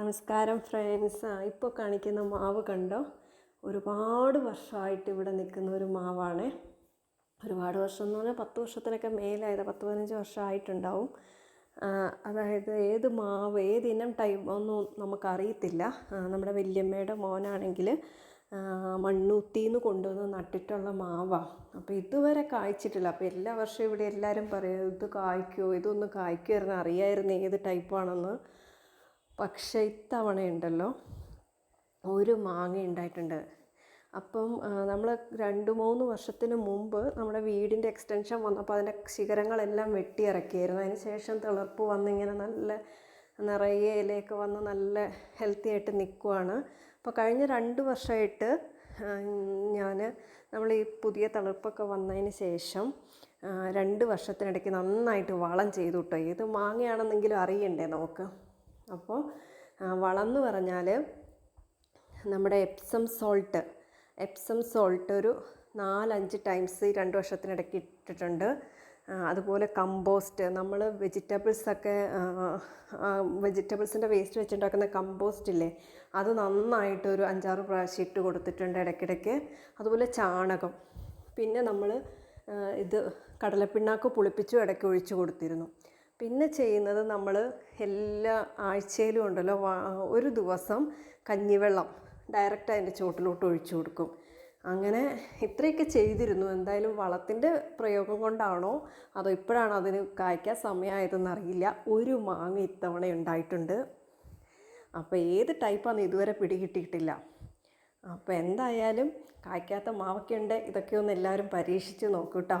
നമസ്കാരം ഫ്രണ്ട്സ്. ഇപ്പോൾ കാണിക്കുന്ന മാവ് കണ്ടോ? ഒരുപാട് വർഷമായിട്ട് ഇവിടെ നിൽക്കുന്ന ഒരു മാവാണ്. ഒരുപാട് വർഷം എന്ന് പറഞ്ഞാൽ പത്ത് വർഷത്തിനൊക്കെ മേലായത് പത്ത് പതിനഞ്ച് വർഷമായിട്ടുണ്ടാവും. അതായത് ഏത് മാവ് ഏത് ഇനം ഒന്നും നമുക്കറിയത്തില്ല. നമ്മുടെ വല്യമ്മയുടെ മോനാണെങ്കിൽ മണ്ണൂത്തിന്ന് കൊണ്ടുവന്ന് നട്ടിട്ടുള്ള മാവാണ് അപ്പോൾ ഇതുവരെ കായ്ച്ചിട്ടില്ല. അപ്പോൾ എല്ലാ വർഷവും ഇവിടെ എല്ലാവരും പറയും ഇത് കായ്ക്കുമോ ഇതൊന്ന് കായ്ക്കുമായിരുന്നു അറിയായിരുന്നു ഏത് ടൈപ്പാണെന്ന്. പക്ഷേ ഇത്തവണയുണ്ടല്ലോ ഒരു മാങ്ങ ഉണ്ടായിട്ടുണ്ട്. അപ്പം നമ്മൾ രണ്ട് മൂന്ന് വർഷത്തിന് മുമ്പ് നമ്മുടെ വീടിന്റെ എക്സ്റ്റൻഷൻ വന്നപ്പോൾ അതിന്റെ ശിഖരങ്ങളെല്ലാം വെട്ടിയിറക്കിയായിരുന്നു. അതിന് ശേഷം തിളർപ്പ് വന്നിങ്ങനെ നല്ല നിറയെ ഇലയൊക്കെ വന്ന് നല്ല ഹെൽത്തി ആയിട്ട് നിൽക്കുവാണ് അപ്പോൾ കഴിഞ്ഞ രണ്ട് വർഷമായിട്ട് ഞാൻ നമ്മൾ ഈ പുതിയ തളിർപ്പൊക്കെ വന്നതിന് ശേഷം രണ്ട് വർഷത്തിനിടയ്ക്ക് നന്നായിട്ട് വളം ചെയ്തു കേട്ടോ ഏത് മാങ്ങയാണെന്നെങ്കിലും അറിയണ്ടേ നമുക്ക്? അപ്പോൾ വളമെന്ന് വളം പറഞ്ഞാൽ നമ്മുടെ എപ്സം സോൾട്ട് എപ്സം സോൾട്ട് ഒരു നാലഞ്ച് ടൈംസ് ഈ രണ്ട് വർഷത്തിനിടയ്ക്ക് ഇട്ടിട്ടുണ്ട്. അതുപോലെ കമ്പോസ്റ്റ് നമ്മൾ വെജിറ്റബിൾസൊക്കെ വെജിറ്റബിൾസിന്റെ വേസ്റ്റ് വെച്ചുണ്ടാക്കുന്ന കമ്പോസ്റ്റ് ഇല്ലേ അത് നന്നായിട്ട് ഒരു അഞ്ചാറ് പ്രാവശ്യം ഇട്ട് കൊടുത്തിട്ടുണ്ട് ഇടയ്ക്കിടയ്ക്ക്. അതുപോലെ ചാണകം പിന്നെ നമ്മൾ ഇത് കടലപ്പിണ്ണാക്ക് പുളിപ്പിച്ചും ഇടയ്ക്ക് ഒഴിച്ചു കൊടുത്തിരുന്നു. പിന്നെ ചെയ്യുന്നത് നമ്മൾ എല്ലാ ആഴ്ചയിലും ഉണ്ടല്ലോ ഒരു ദിവസം കഞ്ഞിവെള്ളം ഡയറക്റ്റ് അതിന്റെ ചുവട്ടിലോട്ട് ഒഴിച്ചു കൊടുക്കും. അങ്ങനെ ഇത്രയൊക്കെ ചെയ്തിരുന്നു. എന്തായാലും വളത്തിന്റെ പ്രയോഗം കൊണ്ടാണോ അതോ ഇപ്പോഴാണോ അതിന് കായ്ക്കാൻ സമയമായതെന്ന് അറിയില്ല ഒരു മാങ്ങ ഇത്തവണ ഉണ്ടായിട്ടുണ്ട്. അപ്പോൾ ഏത് ടൈപ്പാണ് ഇതുവരെ പിടികിട്ടിയിട്ടില്ല. അപ്പോൾ എന്തായാലും കായ്ക്കാത്ത മാവൊക്കെ ഉണ്ട്. ഇതൊക്കെ ഒന്ന് എല്ലാവരും പരീക്ഷിച്ച് നോക്കൂ കേട്ടോ.